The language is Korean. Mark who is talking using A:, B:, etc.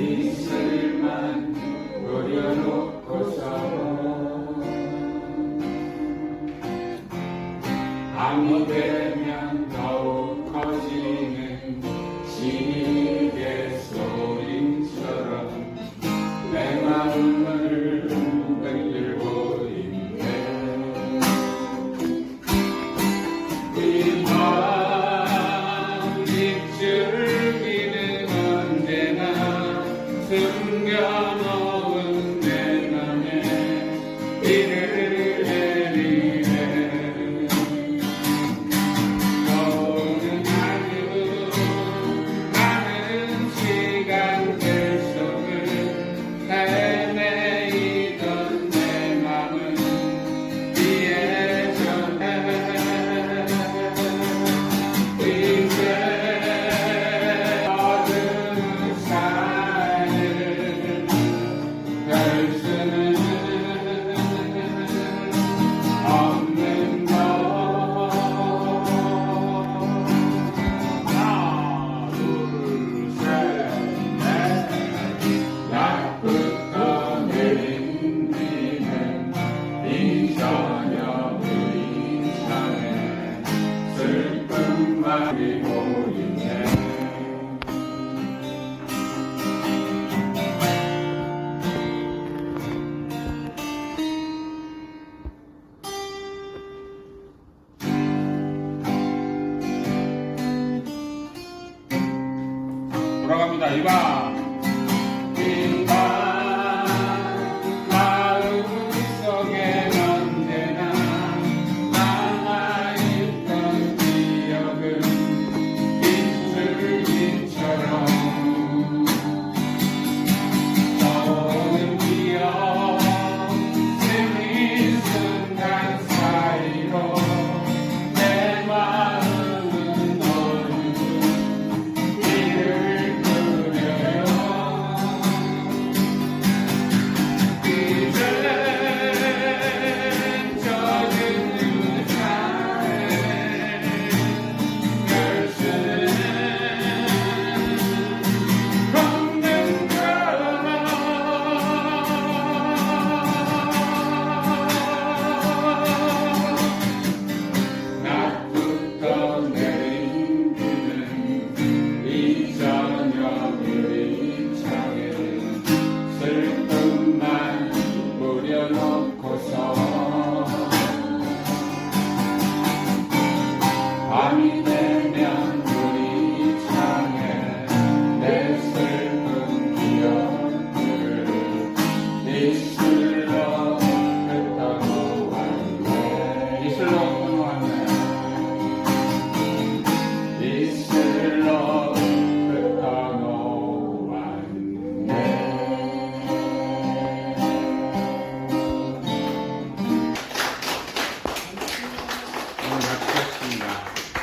A: 이슬만 우려놓고서. 밤이 되면 더욱 커지는 신이 Sangha. 기다리고 있네 돌아갑니다. 이봐. Amen.